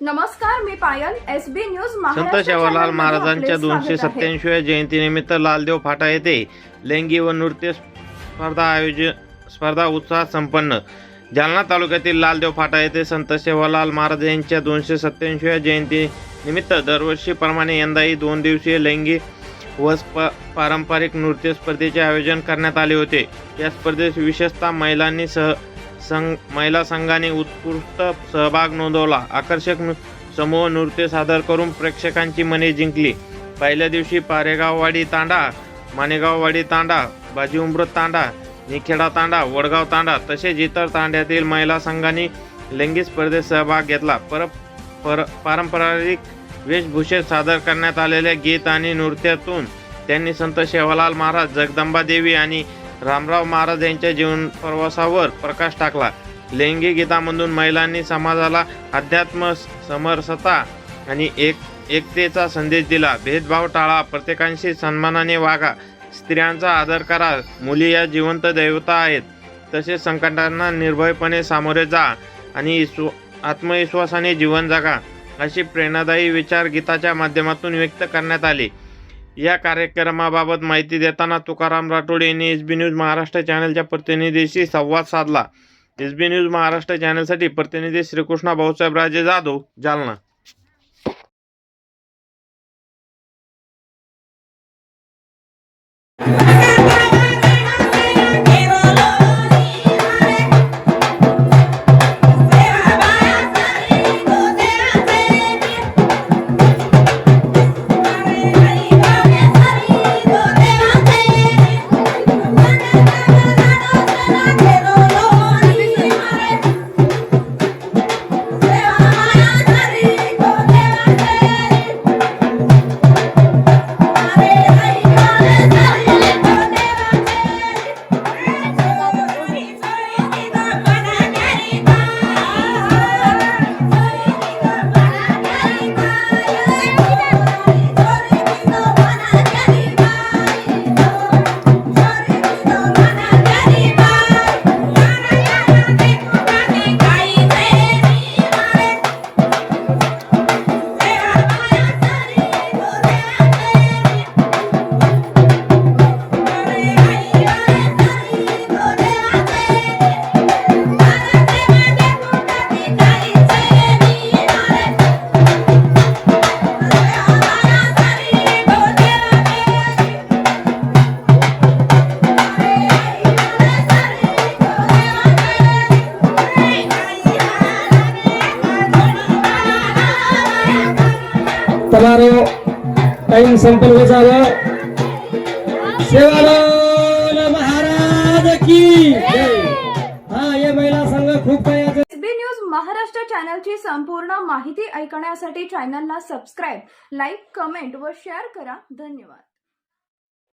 नमस्कार मी पायल S B news संत चॅनलमध्ये महाराजांच्या दोनशे. सत्याऐंशीव्या जयंतीनिमित्त लालदेव फाटा येथे लेंगी व नृत्य स्पर्धा आयोजन स्पर्धा उत्साहात संपन्न जालना तालुक्यातील लालदेव फाटा येथे संत सेवालाल महाराज यांच्या दोनशे सत्याऐंशीव्या जयंतीनिमित्त दरवर्षीप्रमाणे यंदाही दोन दिवसीय लैंगी व पारंपरिक नृत्य स्पर्धेचे आयोजन करण्यात आले होते या स्पर्धेत विशेषतः महिलांनी सह संघ महिला संघाने उत्कृष्ट सहभाग नोंदवला. आकर्षक नृ- समूह नृत्य सादर करून प्रेक्षकांची मने जिंकली. पहिल्या दिवशी पारेगाववाडी तांडा मानेगाववाडी तांडा बाजीउमृत तांडा निखेडा तांडा वडगाव तांडा तसेच इतर तांड्यातील महिला संघांनी लैंगिक स्पर्धेत सहभाग घेतला. पर पर पारंपरिक वेशभूषेत सादर करण्यात आलेल्या गीत आणि नृत्यातून त्यांनी संत शेवालाल महाराज जगदंबा देवी आणि रामराव महाराज यांच्या जीवन प्रवासावर प्रकाश टाकला. लैंगिक गीतामधून महिलांनी समाजाला अध्यात्म समरसता आणि एक एकतेचा संदेश दिला. भेदभाव टाळा प्रत्येकांशी सन्मानाने वागा. स्त्रियांचा आदर करा. मुली या जिवंत दैवता आहेत. तसेच संकटांना निर्भयपणे सामोरे जा आणि स्व आत्मविश्वासाने जीवन जगा अशी प्रेरणादायी विचार गीताच्या माध्यमातून व्यक्त करण्यात आले. या कार्यक्रमाबाबत माहिती देताना तुकाराम राठोड यांनी एस बी न्यूज महाराष्ट्र चॅनलच्या प्रतिनिधीशी संवाद साधला. एस बी न्यूज महाराष्ट्र चॅनलसाठी प्रतिनिधी श्रीकृष्णा भाऊसाहेब राजे जाधव जालना. हमारो टाइम संपन्न हो जाएगा सेवालाल महाराज की. हाँ ये महिला संघ खूप काही एसबी न्यूज महाराष्ट्र चॅनलची संपूर्ण माहिती ऐकण्यासाठी चॅनलला सबस्क्राईब लाईक कमेंट व शेअर करा. धन्यवाद.